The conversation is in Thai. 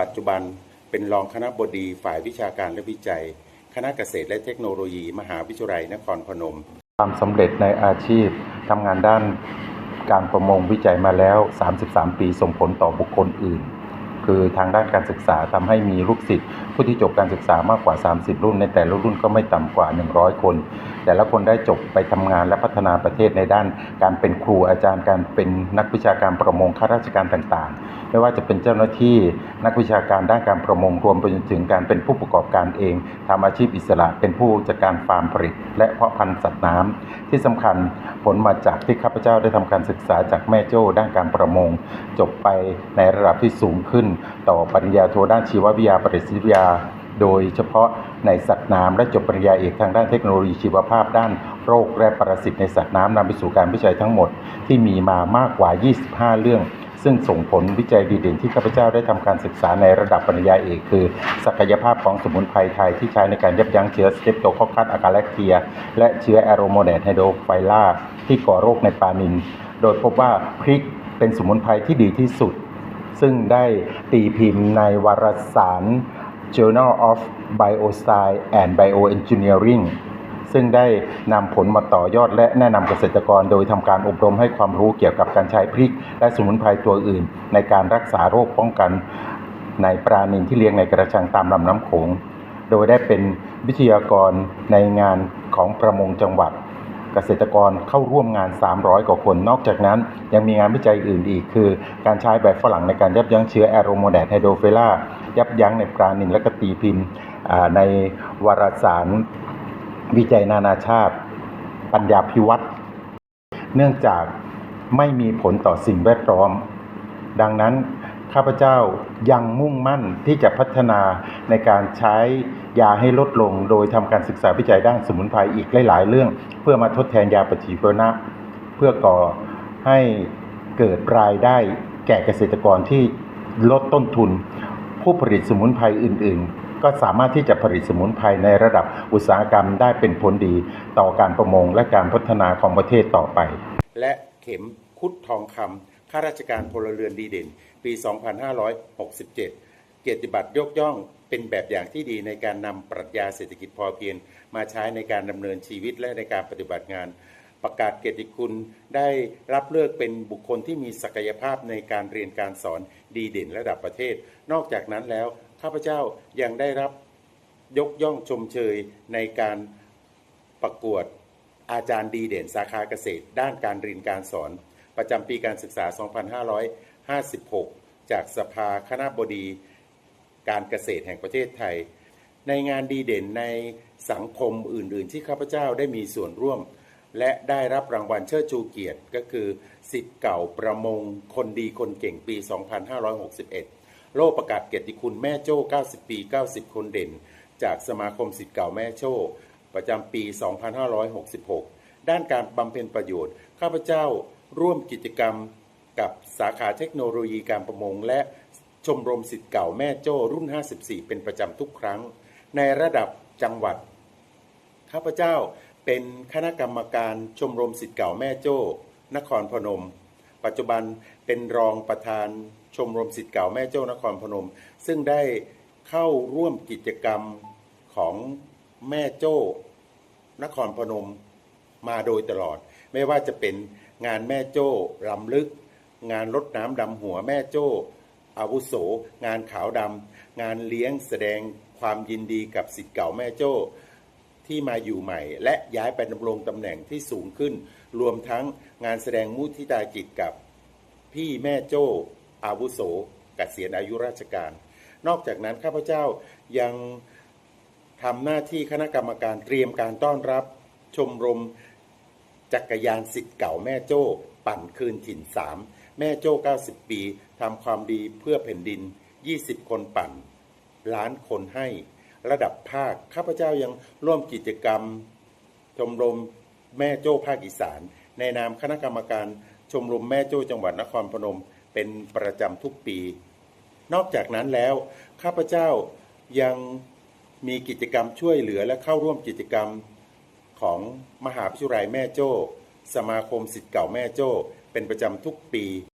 ปัจจุบันเป็นรองคณะบดีฝ่ายวิชาการและวิจัย คณะเกษตรและเทคโนโลยี มหาวิทยาลัยนครพนม ความสำเร็จในอาชีพทำงานด้านการประมงวิจัยมาแล้ว 33 ปีส่งผลต่อบุคคลอื่น คือทางด้านการศึกษาทำให้มีลูกศิษย์ผู้ที่จบการศึกษามากกว่า 30 รุ่น ในแต่ละรุ่นก็ไม่ต่ำกว่า 100 คน แต่ละคนได้จบไปทำงานและพัฒนาประเทศในด้าน การเป็นครูอาจารย์การเป็นนักวิชาการประมงข้าราชการต่างๆ ไม่ว่าจะเป็นเจ้าหน้าที่นักวิชาการด้านการประมงรวมไปจนถึงการเป็นผู้ประกอบการเองทำอาชีพอิสระ เป็นผู้จัดการฟาร์มผลิต และเพาะพันธุ์สัตว์น้ำที่สำคัญผลมาจากที่ข้าพเจ้าได้ทำการศึกษาจากแม่โจ้ด้านการประมง จบไปในระดับที่สูงขึ้น ต่อปริญญาโทด้านชีววิทยาปริศวิทยาโดยเฉพาะในสัตว์น้ำและจบปริญญาเอกทางด้านเทคโนโลยีชีวภาพด้านโรคและปรสิตในสัตว์น้ำนำไปสู่การวิจัยทั้งหมดที่มีมามากกว่า 25 เรื่อง ซึ่งส่งผลวิจัยดีเด่นที่ข้าพเจ้าได้ทำการศึกษาในระดับปริญญาเอกคือ ศักยภาพของสมุนไพรไทยที่ใช้ในการยับยั้งเชื้อสเตปโตคอคัสอากาแลคเทีย และเชื้อแอโรโมเดตไฮโดรไฟลาที่ก่อโรคในปลานิลโดยพบว่าพริกเป็นสมุนไพรที่ดีที่สุด ซึ่งได้ตีพิมพ์ในวารสาร Journal of Bioscience and Bioengineering ซึ่งได้นำผลมาต่อยอดและแนะนำเกษตรกร โดยทำการอบรมให้ความรู้เกี่ยวกับการใช้พริก และสมุนไพรตัวอื่น ในการรักษาโรคป้องกัน ในปลานิลที่เลี้ยงในกระชังตามลำน้ำโขง โดยได้เป็นวิทยากรในงานของประมงจังหวัดเกษตรกรเข้าร่วมงาน 300 กว่าคน นอกจากนั้นยังมีงานวิจัยอื่นอีก คือการใช้แบฝรั่งในการยับยั้งเชื้อแอโรโมเดตไฮโดรเฟล่ายับยั้งในปลานิลและกตีพิมพ์ในวารสาร วิจัยนานาชาติ ปัญญาพิวัตรเนื่องจากไม่มีผลต่อสิ่งแวดล้อม ดังนั้นข้าพเจ้ายังมุ่งมั่นที่จะพัฒนาในการใช้ยาให้ลดลง โดยทำการศึกษาวิจัยด้านสมุนไพรอีกหลาย ๆ เรื่อง เพื่อมาทดแทนยาปฏิชีวนะ เพื่อก่อให้เกิดรายได้แก่เกษตรกรที่ลดต้นทุน ผู้ผลิตสมุนไพรอื่น ๆ ก็สามารถที่จะผลิตสมุนไพรในระดับอุตสาหกรรมได้เป็นผลดี ต่อการประมงและการพัฒนาของประเทศต่อไป และเข็มคุดทองคำข้าราชการพลเรือนดีเด่น ปี 2567 เกียรติบัตรยกย่องเป็นแบบอย่างที่ดีในการนำปรัชญาเศรษฐกิจพอเพียงมาใช้ในการดำเนินชีวิตและในการปฏิบัติงาน ประกาศเกียรติคุณได้รับเลือกเป็นบุคคลที่มีศักยภาพในการเรียนการสอนดีเด่นระดับประเทศ นอกจากนั้นแล้ว ข้าพเจ้ายังได้รับยกย่องชมเชยในการประกวดอาจารย์ดีเด่นสาขาเกษตร ด้านการเรียนการสอน ประจำปีการศึกษา 2556 จากสภาคณะบดีการเกษตรแห่งประเทศไทย ในงานดีเด่นในสังคมอื่น ๆ ที่ข้าพเจ้าได้มีส่วนร่วม และได้รับรางวัลเชิดชูเกียรติ ก็คือสิทธิ์เก่าประมงคนดีคนเก่งปี 2561 โล่ประกาศเกียรติคุณแม่โจ้ 90 ปี 90 คนเด่น จากสมาคมสิทธิ์เก่าแม่โจ้ ประจำปี 2566 ด้านการบำเพ็ญประโยชน์ ข้าพเจ้าร่วมกิจกรรมกับสาขาเทคโนโลยีการประมง และชมรมสิทธิ์เก่าแม่โจ้รุ่น 54 เป็นประจำทุกครั้ง ในระดับจังหวัด ข้าพเจ้าเป็นคณะกรรมการชมรมสิทธิ์เก่าแม่โจ้ นครพนม ปัจจุบันเป็นรองประธานชมรมสิทธิ์เก่าแม่โจ้นครพนม ซึ่งได้เข้าร่วมกิจกรรมของแม่โจ้ นครพนมมาโดยตลอด ไม่ว่าจะเป็นงานแม่โจ้ลำลึก งานรดน้ำดำหัวแม่โจ้ อาวุโส งานขาวดำงานเลี้ยงแสดงความยินดีกับสิทธิ์เก่าแม่โจ้ ที่มาอยู่ใหม่ และย้ายไปดำรงตำแหน่งที่สูงขึ้น รวมทั้งงานแสดงมุทิตาจิตกับพี่แม่โจ้อาวุโสกเกษียณอายุราชการ นอกจากนั้นข้าพเจ้ายังทำหน้าที่คณะกรรมการเตรียมการต้อนรับ ชมรมจักรยานสิทธิ์เก่าแม่โจ้ ปั่นคืนถิ่นสามแม่โจ้ 90 ปีทำความดีเพื่อแผ่นดิน 20 คนปั่น ล้านคนให้ ระดับภาคข้าพเจ้ายังร่วมกิจกรรม ชมรม แม่โจ้ภาคอีสาน ในนามคณะกรรมการชมรมแม่โจ้จังหวัดนครพนม เป็นประจำทุกปี นอกจากนั้นแล้ว ข้าพเจ้ายังมีกิจกรรมช่วยเหลือและเข้าร่วมกิจกรรมของมหาวิทยาลัยแม่โจ้ สมาคมสิทธิ์เก่าแม่โจ้ เป็นประจำทุกปี